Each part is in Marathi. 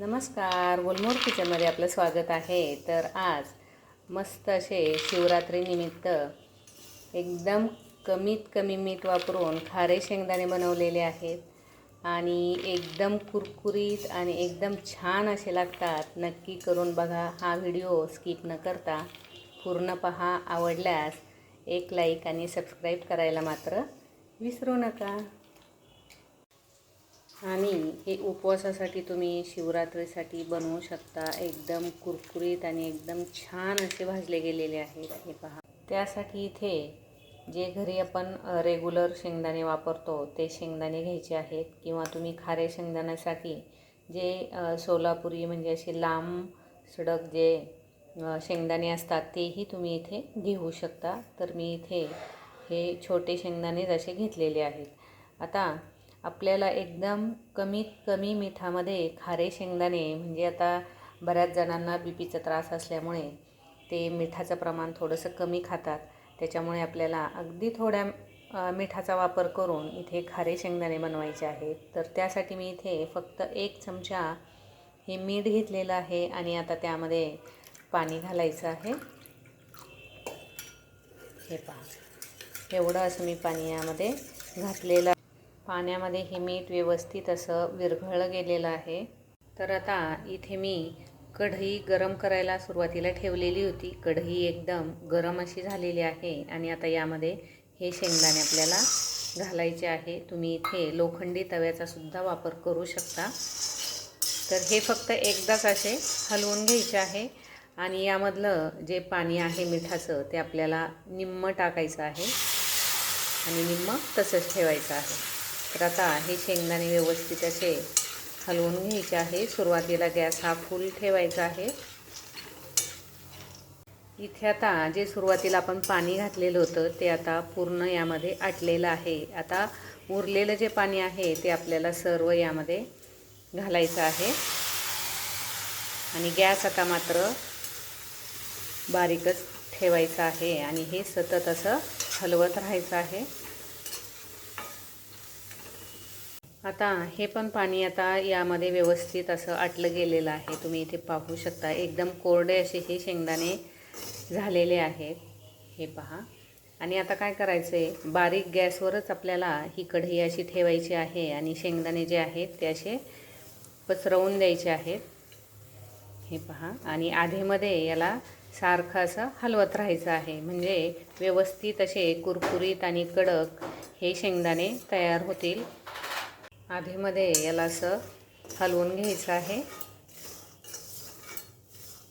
नमस्कार गुलमोर किचनमध्ये आपलं स्वागत आहे. तर आज मस्त असे शिवरात्रीनिमित्त एकदम कमीत कमी मीठ वापरून खारे शेंगदाणे बनवलेले आहेत आणि एकदम कुरकुरीत आणि एकदम छान असे लागतात. नक्की करून बघा हा व्हिडिओ स्किप न करता पूर्ण पहा. आवडल्यास एक लाईक आणि सबस्क्राईब करायला मात्र विसरू नका. आणि हे उपवासासाठी तुम्ही शिवरात्रीसाठी बनवू शकता. एकदम कुरकुरीत आणि एकदम छान असे भाजले गेलेले आहेत हे पहा. त्यासाठी इथे जे घरी आपण रेग्युलर शेंगदाणे वापरतो ते शेंगदाणे घ्यायचे आहेत. किंवा तुम्ही खारे शेंगदाण्यासाठी जे सोलापुरी म्हणजे असे लांब सडक जे शेंगदाणे असतात तेही तुम्ही इथे घेऊ शकता. तर मी इथे हे छोटे शेंगदाणेच असे घेतलेले आहेत. आता आपल्याला एकदम कमीत कमी मिठामध्ये खारे शेंगदाणे म्हणजे आता बऱ्याच जणांना बी पीचा त्रास असल्यामुळे ते मिठाचं प्रमाण थोडंसं कमी खातात. त्याच्यामुळे आपल्याला अगदी थोड्या मिठाचा वापर करून इथे खारे शेंगदाणे बनवायचे आहेत. तर त्यासाठी मी इथे फक्त एक चमचा हे मीठ घेतलेलं आहे आणि आता त्यामध्ये पाणी घालायचं आहे. हे पहा. एवढं असं मी पाणी यामध्ये घातलेलं पाण्यामध्ये हे मीठ व्यवस्थित असं विरघळलं गेलेलं आहे. तर आता इथे मी कढई गरम करायला सुरुवातीला ठेवलेली होती. कढई एकदम गरम अशी झालेली आहे आणि आता यामध्ये हे शेंगदाणे आपल्याला घालायचे आहे. तुम्ही इथे लोखंडी तव्याचा सुद्धा वापर करू शकता. तर हे फक्त एकदाच असे हलवून घ्यायचे आहे आणि यामधलं जे पाणी आहे मिठाचं ते आपल्याला निम्म टाकायचं आहे आणि निम्म तसंच ठेवायचं आहे. तर आता हे शेंगदाणे व्यवस्थित असे हलवून घ्यायचे आहे. सुरुवातीला गॅस हा फुल ठेवायचा आहे. इथे आता जे सुरुवातीला आपण पाणी घातलेलं होतं ते आता पूर्ण यामध्ये आटलेलं आहे. आता उरलेलं जे पाणी आहे ते आपल्याला सर्व यामध्ये घालायचं आहे. आणि गॅस आता मात्र बारीकच ठेवायचा आहे आणि हे सतत असं हलवत राहायचं आहे. आता हे पण पाणी आता यामध्ये व्यवस्थित असं आटलं गेलेलं आहे. तुम्ही इथे पाहू शकता एकदम कोरडे असे हे शेंगदाणे झालेले आहेत. हे पहा. आणि आता काय करायचं आहे बारीक गॅसवरच आपल्याला ही कढई अशी ठेवायची आहे आणि शेंगदाणे जे आहेत ते असे पसरवून द्यायचे आहेत. हे पहा. आणि आधेमध्ये याला सारखं असं हलवत राहायचं आहे. म्हणजे व्यवस्थित असे कुरकुरीत आणि कडक हे शेंगदाणे तयार होतील. आधीमध्ये याला असं हलवून घ्यायचं आहे.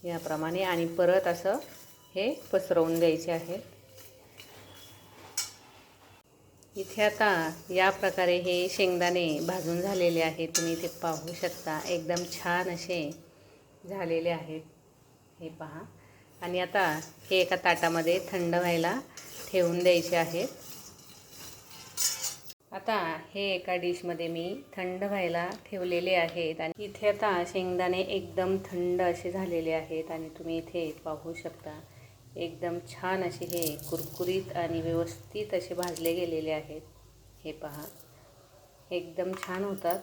याप्रमाणे आणि परत असं हे पसरवून द्यायचे आहे. इथे आता या प्रकारे हे शेंगदाणे भाजून झालेले आहे तुम्ही ते पाहू शकता एकदम छान असे झालेले आहेत. हे पहा. आणि आता हे एका ताटामध्ये थंड व्हायला ठेवून द्यायचे आहेत. आता हे एका डिशमध्ये मी थंड व्हायला ठेवलेले आहेत आणि इथे आता शेंगदाणे एकदम थंड असे झालेले आहेत आणि तुम्ही इथे पाहू शकता. एकदम छान असे हे कुरकुरीत आणि व्यवस्थित असे भाजले गेलेले आहेत. हे पहा. एकदम छान होतात.